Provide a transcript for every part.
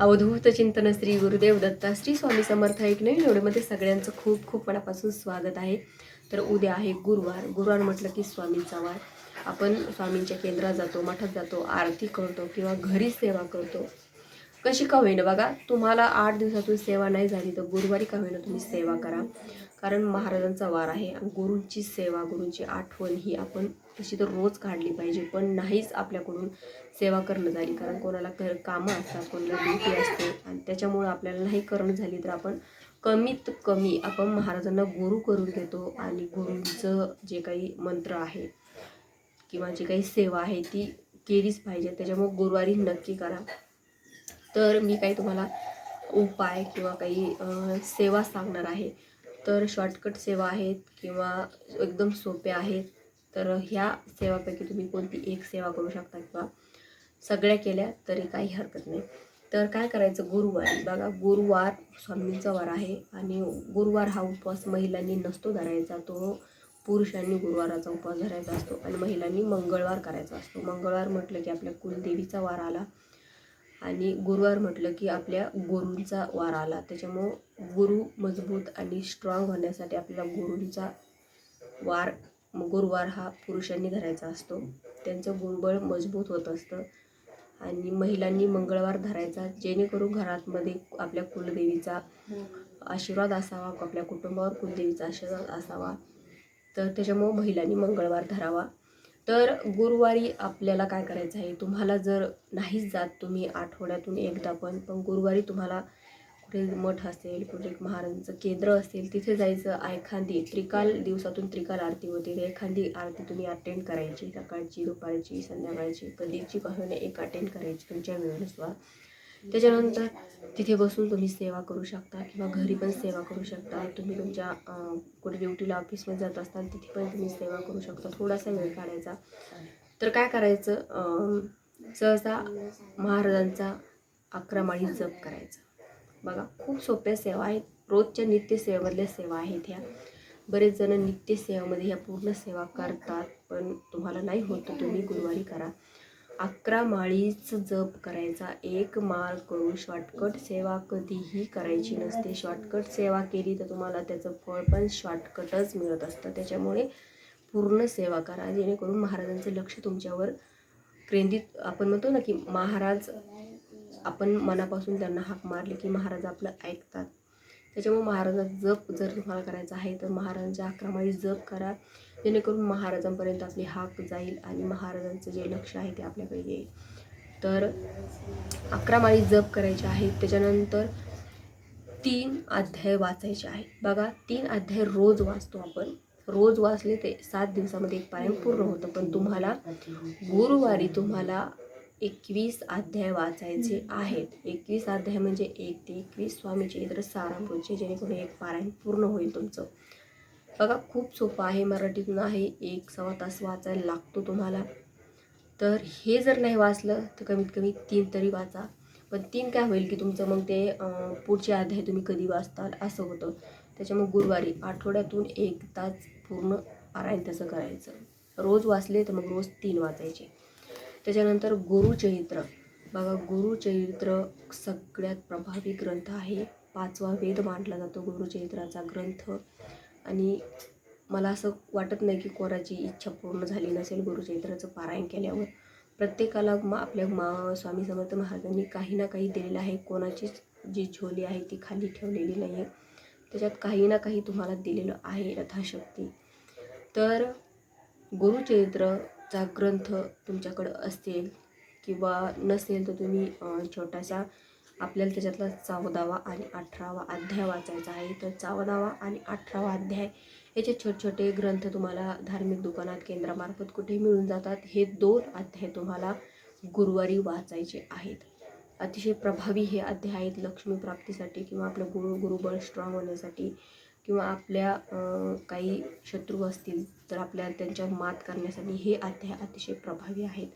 अवधूत चिंतन श्री गुरुदेव दत्ता श्री स्वामी समर्थ एक नवीन एवढेमध्ये सगळ्यांचं खूप खूप मनापासून स्वागत आहे. तर उद्या आहे गुरुवार. गुरुवार म्हटलं की स्वामींचा वार. आपण स्वामींच्या केंद्रात जातो मठात जातो आरती करतो किंवा घरी सेवा करतो. कशी का होईना बघा तुम्हाला आठ दिवसातून सेवा नाही झाली तर गुरुवारी का होईना तुम्ही सेवा करा. कारण महाराजांचा वार आहे आणि गुरूंची सेवा गुरूंची आठवण ही आपण तशी तर रोज काढली पाहिजे पण नाहीच आपल्याकडून सेवा करणं झाली. कारण कोणाला कर कामं असतात कोणाला ड्युटी असते आणि त्याच्यामुळं आपल्याला नाही करणं झाली तर आपण कमीत कमी आपण महाराजांना गुरु करून घेतो आणि गुरूंचं जे काही मंत्र आहे किंवा जी काही सेवा आहे ती केलीच पाहिजे. त्याच्यामुळे गुरुवारी नक्की करा. तर मी काही तुम्हाला उपाय किंवा काही सेवा सांगणार आहे. तर शॉर्टकट सेवा आहेत किंवा एकदम सोप्या आहेत. तर ह्या सेवापैकी तुम्ही कोणती एक सेवा करू शकता किंवा सगळ्या केल्या तरी काही हरकत नाही. तर काय करायचं? गुरुवारी. बघा गुरुवार स्वामींचा वार आहे आणि गुरुवार हा उपवास महिलांनी नसतो धरायचा. तो पुरुषांनी गुरुवाराचा उपवास धरायचा असतो आणि महिलांनी मंगळवार करायचा असतो. मंगळवार म्हटलं की आपल्या कुलदेवीचा वार आला आणि गुरुवार म्हटलं की आपल्या गुरूंचा वार आला. त्याच्यामुळं गुरु मजबूत आणि स्ट्रॉंग होण्यासाठी आपल्याला गुरूंचा वार गुरुवार हा पुरुषांनी धरायचा असतो. त्यांचं गुरुबळ मजबूत होत असतं. आणि महिलांनी मंगळवार धरायचा जेणेकरून घरातमध्ये आपल्या कुलदेवीचा आशीर्वाद असावा आपल्या कुटुंबावर कुलदेवीचा आशीर्वाद असावा. तर त्याच्यामुळं महिलांनी मंगळवार धरावा. तर गुरुवारी आपल्याला काय करायचं आहे? तुम्हाला जर नाहीच जात तुम्ही आठवड्यातून एकदा पण पण गुरुवारी तुम्हाला कुठे मठ असेल कुठे महाराजांचं केंद्र असेल तिथे जायचं एखादी त्रिकाल दिवसातून त्रिकाल आरती होते. तर एखादी आरती तुम्ही अटेंड करायची सकाळची दुपारची संध्याकाळची कधीची का एक अटेंड करायची तुमच्या वेळेनुसार. त्याच्यानंतर तिथे बसून तुम्ही सेवा करू शकता किंवा घरी पण सेवा करू शकता. तुम्ही तुमच्या कुठे ड्युटीला ऑफिसमध्ये जात असताल तिथे पण तुम्ही सेवा करू शकता. थोडासा वेळ काढायचा. तर काय करायचं? सहसा महाराजांचा अकरा माळी जप करायचा. बघा खूप सोप्या सेवा आहेत. रोजच्या नित्यसेवेमधल्या सेवा आहेत ह्या. बरेच जण नित्यसेवेमध्ये ह्या पूर्ण सेवा करतात पण तुम्हाला नाही होत तुम्ही गुरुवारी करा. अकरा माळीच जप करायचा. एक माळ करून शॉर्टकट सेवा कधीही करायची नसते. शॉर्टकट सेवा केली तर तुम्हाला त्याचं फळ पण शॉर्टकटच मिळत असतं. त्याच्यामुळे पूर्ण सेवा करा. जेणेकरून महाराजांचं लक्ष तुमच्यावर केंद्रित आपण म्हणतो ना की महाराज आपण मनापासून त्यांना हाक मारली की महाराज आपलं ऐकतात. त्याच्यामुळे महाराजा जप जर तुम्हाला करायचा आहे तर महाराजांच्या अकरामाळी जप करा. जेणेकरून महाराजांपर्यंत आपली हाक जाईल आणि महाराजांचं जे लक्ष आहे ते आपल्याकडे येईल. तर अकरा माळी जप करायचे आहेत त्याच्यानंतर तीन अध्याय वाचायचे आहेत बघा तीन अध्याय रोज वाचतो आपण. रोज वाचले ते सात दिवसामध्ये एक पारायण पूर्ण होतं. पण तुम्हाला गुरुवारी तुम्हाला एकवीस अध्याय वाचायचे आहेत. एकवीस अध्याय म्हणजे एक ते एकवीस. स्वामीचे इतर सारामृतचे जेणेकरून एक पारायण पूर्ण होईल तुमचं. बघा खूप सोपं आहे मराठीतून आहे. एक सव्वा तास वाचायला लागतो तुम्हाला. तर हे जर नाही वाचलं तर कमीत कमी तीन तरी वाचा. पण तीन काय होईल की तुमचं मग ते पुढचे अध्याय तुम्ही कधी वाचताल असं होतं. त्याच्यामुळे गुरुवारी आठवड्यातून एक तास पूर्ण पारायण त्याचं करायचं. रोज वाचले तर मग रोज तीन वाचायचे. त्याच्यानंतर गुरुचरित्र बघा गुरुचरित्र सगळ्यात प्रभावी ग्रंथ आहे. पाचवा वेद मानला जातो गुरुचरित्राचा ग्रंथ. आणि मला असं वाटत नाही की कोणाची इच्छा पूर्ण झाली नसेल गुरुचरित्राचं पारायण केल्यावर. प्रत्येकाला मा आपल्या मा स्वामी समर्थ महाराजांनी काही ना काही दिलेलं आहे. कोणाचीच जी झोली आहे ती खाली ठेवलेली नाही आहे त्याच्यात काही ना काही तुम्हाला दिलेलं आहे यथाशक्ती तर गुरुचरित्र चा ग्रंथ तुमच्याकडं असेल किंवा नसेल तर तुम्ही छोटासा आपल्याला त्याच्यातला चौदावा आणि अठरावा अध्याय वाचायचा आहे. तर चौदावा आणि अठरावा अध्याय याचे छोटे छोटे ग्रंथ तुम्हाला धार्मिक दुकानात केंद्रामार्फत कुठे मिळून जातात? हे दोन अध्याय तुम्हाला गुरुवारी वाचायचे आहेत. अतिशय प्रभावी हे अध्याय आहेत. लक्ष्मी प्राप्तीसाठी किंवा आपलं गुरु गुरुबळ स्ट्रॉंग होण्यासाठी. किंवा आपल्या काही शत्रू असतील तर आपल्या त्यांच्यावर मात करण्यासाठी हे अध्याय अतिशय प्रभावी आहेत.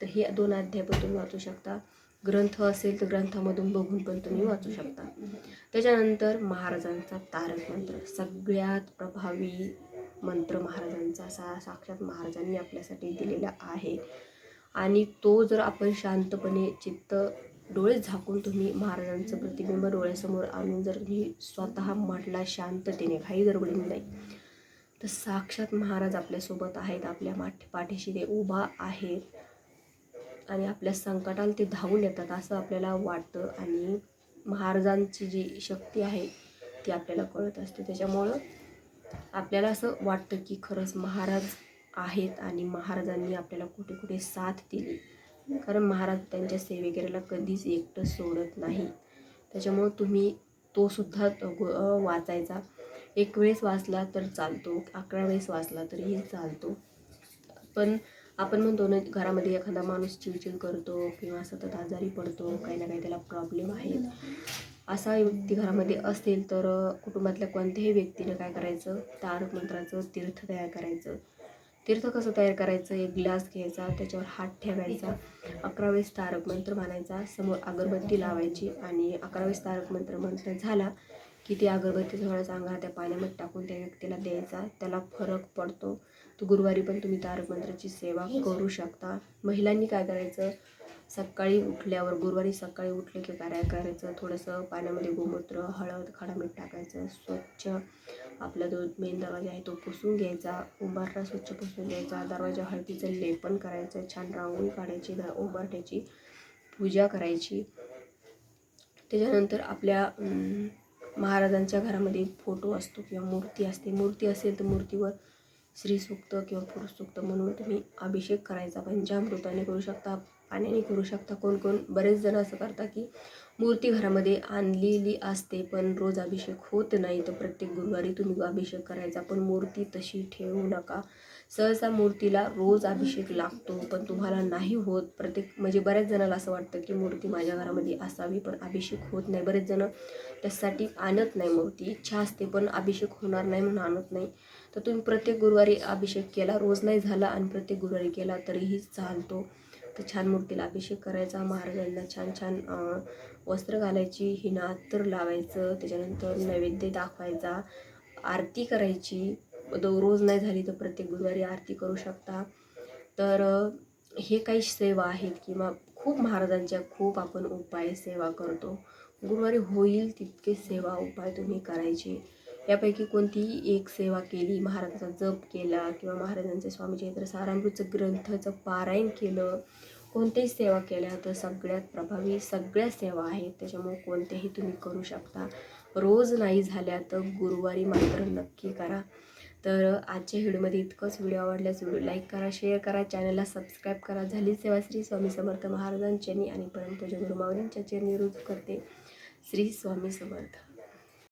तर हे दोन अध्याय पण तुम्ही वाचू शकता. ग्रंथ असेल तर ग्रंथामधून बघून पण तुम्ही वाचू शकता. त्याच्यानंतर महाराजांचा तारक मंत्र. सगळ्यात प्रभावी मंत्र महाराजांचा सा साक्षात महाराजांनी आपल्यासाठी दिलेला आहे. आणि तो जर आपण शांतपणे चित्त डोळे झाकून तुम्ही महाराजांचं प्रतिबिंब डोळ्यासमोर आणून जर तुम्ही स्वतः म्हटला शांततेने काही गडबडीने नाही तर साक्षात महाराज आपल्यासोबत आहेत आपल्या माठ पाठीशी ते उभा आहेत आणि आपल्या संकटाला ते धावून येतात असं आपल्याला वाटतं आणि महाराजांची जी शक्ती आहे ती आपल्याला कळत असते. त्याच्यामुळं आपल्याला असं वाटतं की खरंच महाराज आहेत आणि महाराजांनी आपल्याला कुठे कुठे साथ दिली. कारण महाराज त्यांच्या सेवेकऱ्याला कधीच एकटं सोडत नाही. त्याच्यामुळं तुम्ही तो सुद्धा गो- वाचायचा. एक वेळेस वाचला तर चालतो अकरा वेळेस वाचला तरीही चालतो. पण आपण म्हणतो ना घरामध्ये एखादा माणूस चिडचिड करतो किंवा सतत आजारी पडतो काही ना काही त्याला प्रॉब्लेम आहेत. असा व्यक्ती घरामध्ये असेल तर कुटुंबातल्या कोणत्याही व्यक्तीने काय करायचं? तारक मंत्राचं तीर्थ तयार करायचं. तीर्थ कसं तयार करायचं? एक ग्लास घ्यायचा त्याच्यावर हात ठेवायचा अकरा वेळेस तारक मंत्र म्हणायचा समोर अगरबत्ती लावायची आणि अकरा वेळेस तारक मंत्र मंत्र झाला की ती अगरबत्ती थोडासा अंगात त्या पाण्यामध्ये टाकून त्या व्यक्तीला द्यायचा. त्याला फरक पडतो. तो गुरुवारी पण तुम्ही तारक मंत्राची सेवा करू शकता. महिलांनी काय करायचं? सकाळी उठल्यावर गुरुवारी सकाळी उठले की काय करायचं थोडंसं पाण्यामध्ये गोमूत्र हळद खडा मीठ टाकायचं स्वच्छ आपला जो मेन दरवाजा आहे तो पुसून घ्यायचा उंबारटा स्वच्छ पुसून घ्यायचा दरवाजा हळदीचं लेपन करायचं छान रांगोळी काढायची द पूजा करायची. त्याच्यानंतर आपल्या महाराजांच्या घरामध्ये फोटो असतो किंवा मूर्ती असते. मूर्ती असेल तर मूर्तीवर स्त्रीसूक्त किंवा पुरुषसूक्त म्हणून तुम्ही अभिषेक करायचा. पंचामृताने करू शकता. पाण्याने करू शकता. कोण कोण? बरेच जण असं करतात की मूर्ती घरामध्ये आणलेली असते पण रोज अभिषेक होत नाही. तर प्रत्येक गुरुवारी तुम्ही अभिषेक करायचा पण मूर्ती तशी ठेवू नका. सहसा मूर्तीला रोज अभिषेक लागतो पण तुम्हाला नाही होत. प्रत्येक म्हणजे बऱ्याच जणाला असं वाटतं की मूर्ती माझ्या घरामध्ये असावी पण अभिषेक होत नाही. बरेच जण त्यासाठी आणत नाही मूर्ती. इच्छा असते पण अभिषेक होणार नाही म्हणून आणत नाही. तर तुम्ही प्रत्येक गुरुवारी अभिषेक केला रोज नाही झाला आणि प्रत्येक गुरुवारी केला तरीही चालतो. तर छान मूर्तीला अभिषेक करायचा. महाराजांना छान छान वस्त्र घालायची. हिना अत्तर लावायचं. त्याच्यानंतर नैवेद्य दाखवायचा. आरती करायची. दो रोज नाही झाली तर प्रत्येक गुरुवारी आरती करू शकता. तर हे काही सेवा आहेत किंवा खूप महाराजांच्या खूप आपण उपाय सेवा करतो. गुरुवारी होईल तितके सेवा उपाय तुम्ही करायचे. यापैकी कोणतीही एक सेवा केली महाराजांचा जप केला किंवा महाराजांचे स्वामी चैत्र सारामृतचं ग्रंथाचं पारायण केलं कोणत्याही सेवा केल्या तर सगळ्यात प्रभावी सगळ्या सेवा आहेत. त्याच्यामुळे कोणत्याही तुम्ही करू शकता. रोज नाही झाल्या तर गुरुवारी मात्र नक्की करा. तर आजच्या व्हिडिओमध्ये इतकंच. व्हिडिओ आवडल्यास व्हिडिओ लाईक करा शेअर करा चॅनलला सबस्क्राईब करा. झाली सेवा श्री स्वामी समर्थ महाराजांच्यानी आणि परंतु गुरुमावरींच्या चरणी रुजू करते. श्री स्वामी समर्थ.